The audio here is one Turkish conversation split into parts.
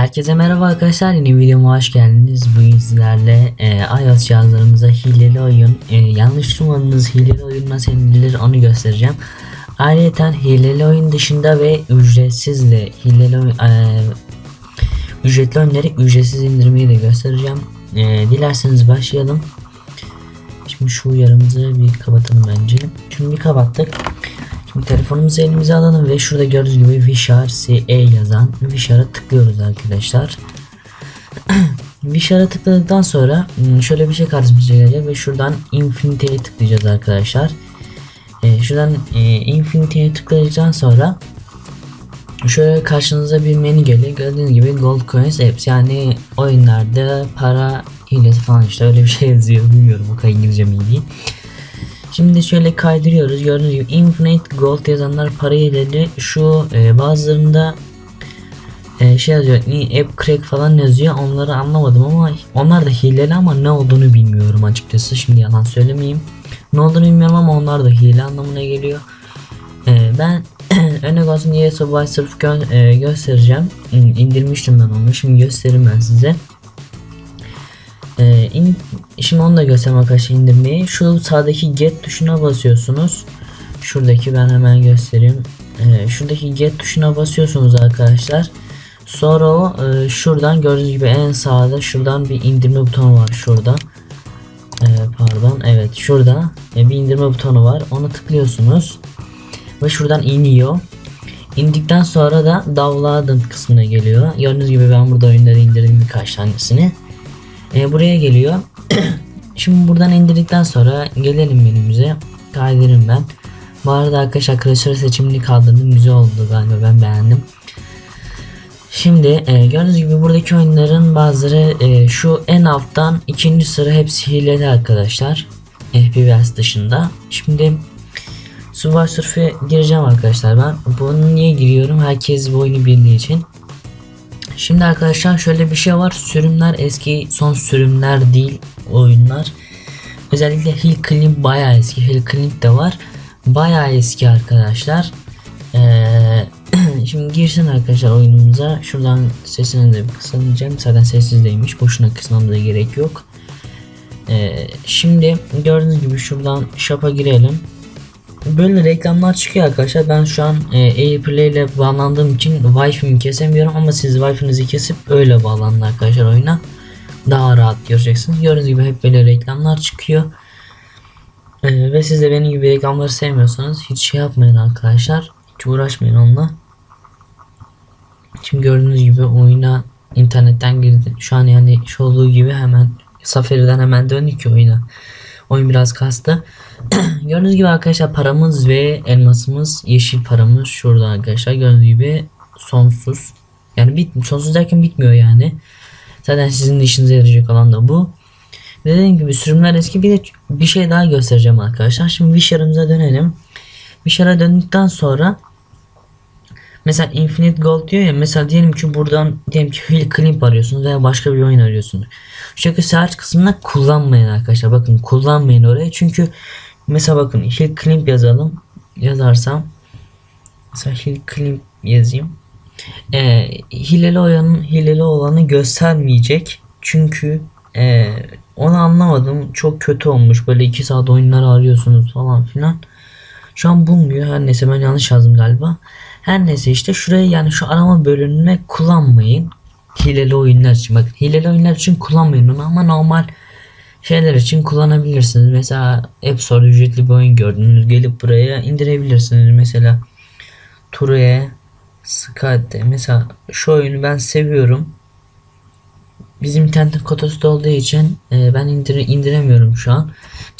Herkese merhaba arkadaşlar yeni videoma hoş geldiniz. Bugün sizlerle e, iOS cihazlarımıza hileli oyun, e, yanlış durmadığınız hileli oyun nasıl indirilir onu göstereceğim. Ayrıca hileli oyun dışında ve ücretsiz de hileli oyun, e, ücretli oyunları ücretsiz indirmeyi de göstereceğim. E, dilerseniz başlayalım. Şimdi şu uyarımızı bir kapatalım bence. Şimdi kapattık. Şimdi telefonumuzu elimize alalım ve şurada gördüğünüz gibi Wishar CE yazan Wishar'a tıklıyoruz arkadaşlar. Wishar'a tıkladıktan sonra hmm, şöyle bir şey karşımıza gelecek ve şuradan Infinity'ye tıklayacağız arkadaşlar. Ee, şuradan e, Infinity'ye tıkladıktan sonra şöyle karşınıza bir menü geliyor. Gördüğünüz gibi Gold Coins Apps yani oyunlarda para hilesi falan işte öyle bir şey yazıyor. Bilmiyorum o kadar İngilizce mi iyi. Şimdi şöyle kaydırıyoruz. Gördüğünüz gibi Infinite Gold yazanlar para hileli. Şu e, bazılarında e, şey yazıyor. App crack falan yazıyor. Onları anlamadım ama onlar da hileli ama ne olduğunu bilmiyorum açıkçası. Şimdi yalan söylemeyeyim. Ne olduğunu bilmiyorum ama onlar da hile anlamına geliyor. E, ben örnek olsun diye sırf gö e, göstereceğim. İndirmiştim ben onu. Şimdi göstereyim ben size. İn, şimdi onu da göstereyim arkadaşlar indirmeyi. Şu sağdaki get tuşuna basıyorsunuz. Şuradaki ben hemen göstereyim. Ee, şuradaki get tuşuna basıyorsunuz arkadaşlar. Sonra o e, şuradan gördüğünüz gibi en sağda şuradan bir indirme butonu var şurada. Ee, pardon evet şurada e, bir indirme butonu var. Onu tıklıyorsunuz. Ve şuradan iniyor. İndikten sonra da downloaded kısmına geliyor. Gördüğünüz gibi ben burada oyunları indirdim birkaç tanesini e, buraya geliyor. Şimdi buradan indirdikten sonra gelelim menümüze. Kaydırırım ben. Bu arada arkadaşlar klasör seçimini kaldırdım. Güzel oldu galiba ben beğendim. Şimdi e, gördüğünüz gibi buradaki oyunların bazıları e, şu en alttan ikinci sıra hepsi hileli arkadaşlar. FPS dışında. Şimdi Subway Surf'e gireceğim arkadaşlar ben. Bunu niye giriyorum? Herkes bu oyunu bildiği için. Şimdi arkadaşlar şöyle bir şey var. Sürümler eski son sürümler değil oyunlar. Özellikle Hill Climb bayağı eski. Hill Climb de var. Bayağı eski arkadaşlar. Ee, şimdi girsin arkadaşlar oyunumuza. Şuradan sesini de kısacağım. Zaten sessizdeymiş. Boşuna kısmamıza gerek yok. Ee, şimdi gördüğünüz gibi şuradan shop'a girelim böyle reklamlar çıkıyor arkadaşlar. Ben şu an e, Airplay ile bağlandığım için Wi-Fi'mi kesemiyorum ama siz Wi-Fi'nizi kesip öyle bağlanın arkadaşlar oyuna. Daha rahat göreceksiniz. Gördüğünüz gibi hep böyle reklamlar çıkıyor. E, ve siz de benim gibi reklamları sevmiyorsanız hiç şey yapmayın arkadaşlar. Hiç uğraşmayın onunla. Şimdi gördüğünüz gibi oyuna internetten girdi. Şu an yani şu olduğu gibi hemen Safari'den hemen döndük oyuna. Oyun biraz kastı. Gördüğünüz gibi arkadaşlar paramız ve elmasımız yeşil paramız şurada arkadaşlar. Gördüğünüz gibi sonsuz. Yani bit sonsuz derken bitmiyor yani. Zaten sizin işinize yarayacak olan da bu. Dediğim gibi sürümler eski bir de bir şey daha göstereceğim arkadaşlar. Şimdi Wishar'ımıza dönelim. Wishar'a döndükten sonra Mesela Infinite Gold diyor ya mesela diyelim ki buradan diyelim ki Hill Climb arıyorsunuz veya başka bir oyun arıyorsunuz. Şekilde search kısmında kullanmayın arkadaşlar. Bakın kullanmayın oraya çünkü mesela bakın Hill Climb yazalım. Yazarsam mesela Hill Climb yazayım. Ee, hileli olanın hileli olanı göstermeyecek. Çünkü e, onu anlamadım. Çok kötü olmuş. Böyle 2 saat oyunları arıyorsunuz falan filan. Şu an bulmuyor. Her neyse ben yanlış yazdım galiba. Her neyse işte şurayı yani şu arama bölümüne kullanmayın. Hileli oyunlar için. Bakın hileli oyunlar için kullanmayın onu ama normal şeyler için kullanabilirsiniz. Mesela App Store ücretli bir oyun gördünüz. Gelip buraya indirebilirsiniz. Mesela Tureye Skate. Mesela şu oyunu ben seviyorum. Bizim internet kotası olduğu için e, ben indir indiremiyorum şu an.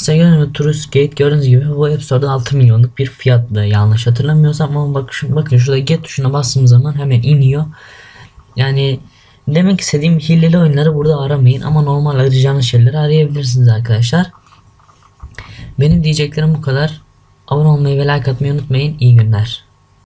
Mesela gördüğünüz gibi Tourist Gate gördüğünüz gibi bu App Store'da 6 milyonluk bir fiyatlı yanlış hatırlamıyorsam ama bak şu, bakın şurada get tuşuna bastığım zaman hemen iniyor. Yani demek istediğim hileli oyunları burada aramayın ama normal arayacağınız şeyleri arayabilirsiniz arkadaşlar. Benim diyeceklerim bu kadar. Abone olmayı ve like atmayı unutmayın. İyi günler.